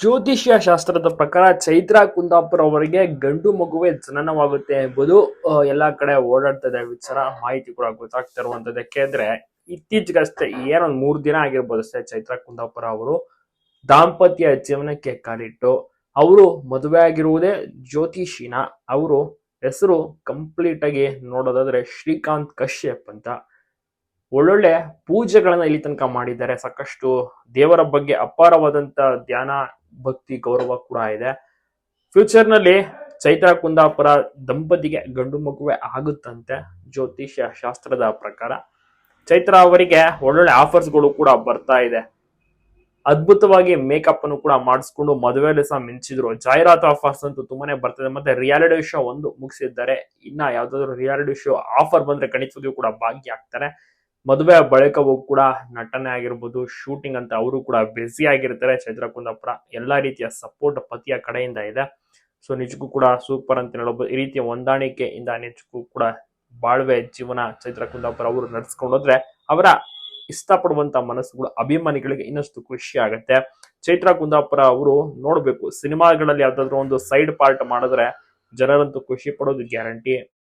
ಜ್ಯೋತಿಷ್ಯ ಶಾಸ್ತ್ರದ ಪ್ರಕಾರ ಚೈತ್ರ ಕುಂದಾಪುರ ಅವರಿಗೆ ಗಂಡು ಮಗುವೆ ಜನನವಾಗುತ್ತೆ ಎಂಬುದು ಎಲ್ಲ ಕಡೆ ಓಡಾಡ್ತದೆ ವಿಚಾರ, ಮಾಹಿತಿ ಕೂಡ ಗೊತ್ತಾಗ್ತಾ ಇರುವಂತದ್ದು. ಯಾಕೆಂದ್ರೆ ಇತ್ತೀಚೆಗಷ್ಟೇ ಏನೊಂದು ಮೂರ್ ದಿನ ಆಗಿರ್ಬೋದು ಅಷ್ಟೇ ಚೈತ್ರ ಕುಂದಾಪುರ ಅವರು ದಾಂಪತ್ಯ ಜೀವನಕ್ಕೆ ಕಾಲಿಟ್ಟು, ಅವರು ಮದುವೆ ಆಗಿರುವುದೇ ಜ್ಯೋತಿಷಿನ ಅವರು ಹೆಸರು ಕಂಪ್ಲೀಟ್ ಆಗಿ ನೋಡೋದಾದ್ರೆ ಶ್ರೀಕಾಂತ್ ಕಶ್ಯಪ್ ಅಂತ. ಒಳ್ಳೊಳ್ಳೆ ಪೂಜೆಗಳನ್ನ ಇಲ್ಲಿ ತನಕ ಮಾಡಿದ್ದಾರೆ. ಸಾಕಷ್ಟು ದೇವರ ಬಗ್ಗೆ ಅಪಾರವಾದಂತ ಧ್ಯಾನ ಭಕ್ತಿ, ಗೌರವ ಕೂಡ ಇದೆ. ಫ್ಯೂಚರ್ನಲ್ಲಿ ಚೈತ್ರ, ಕುಂದಾಪುರ ದಂಪತಿಗೆ ಗಂಡು ಮಗುವೆ ಆಗುತ್ತಂತೆ, ಜ್ಯೋತಿಷ್ಯ ಶಾಸ್ತ್ರದ ಪ್ರಕಾರ. ಚೈತ್ರ ಅವರಿಗೆ ಒಳ್ಳೊಳ್ಳೆ ಆಫರ್ಸ್ಗಳು ಕೂಡ ಬರ್ತಾ ಇದೆ. ಅದ್ಭುತವಾಗಿ ಮೇಕಪ್ ಅನ್ನು ಕೂಡ ಮಾಡಿಸ್ಕೊಂಡು ಮದುವೆಯಲ್ಲಿ ಸಹ ಮಿಂಚಿದ್ರು. ಜಾಹೀರಾತು ಆಫರ್ಸ್ ಅಂತೂ ತುಂಬಾನೇ ಬರ್ತದೆ ಮತ್ತೆ ರಿಯಾಲಿಟಿ ಶೋ ಒಂದು ಮುಗಿಸಿದ್ದಾರೆ. ಇನ್ನ ಯಾವ್ದಾದ್ರು ರಿಯಾಲಿಟಿ ಶೋ ಆಫರ್ ಬಂದ್ರೆ ಖಂಡಿತವಾಗಿಯೂ ಕೂಡ ಭಾಗಿಯಾಗ್ತಾರೆ. ಮದುವೆ ಬಳಿಕವೂ ಕೂಡ ನಟನೆ ಆಗಿರ್ಬೋದು ಶೂಟಿಂಗ್ ಅಂತ ಅವರು ಕೂಡ ಬ್ಯುಸಿ ಆಗಿರ್ತಾರೆ. ಚೈತ್ರ ಕುಂದಾಪುರ ಎಲ್ಲಾ ರೀತಿಯ ಸಪೋರ್ಟ್ ಪತಿಯ ಕಡೆಯಿಂದ ಇದೆ. ಸೊ ನಿಜಕ್ಕೂ ಕೂಡ ಸೂಪರ್ ಅಂತ ಹೇಳಬಹುದು. ಈ ರೀತಿಯ ಹೊಂದಾಣಿಕೆಯಿಂದ ನಿಜಕ್ಕೂ ಕೂಡ ಬಾಳ್ವೆ ಜೀವನ ಚೈತ್ರ ಕುಂದಾಪುರ ಅವರು ನಡ್ಸ್ಕೊಂಡು ಹೋದ್ರೆ ಅವರ ಇಷ್ಟಪಡುವಂತ ಮನಸ್ಸುಗಳು, ಅಭಿಮಾನಿಗಳಿಗೆ ಇನ್ನಷ್ಟು ಖುಷಿ ಆಗುತ್ತೆ. ಚೈತ್ರ ಕುಂದಾಪುರ ಅವರು ನೋಡ್ಬೇಕು, ಸಿನಿಮಾಗಳಲ್ಲಿ ಯಾವ್ದಾದ್ರು ಒಂದು ಸೈಡ್ ಪಾರ್ಟ್ ಮಾಡಿದ್ರೆ ಜನರಂತೂ ಖುಷಿ ಪಡೋದು ಗ್ಯಾರಂಟಿ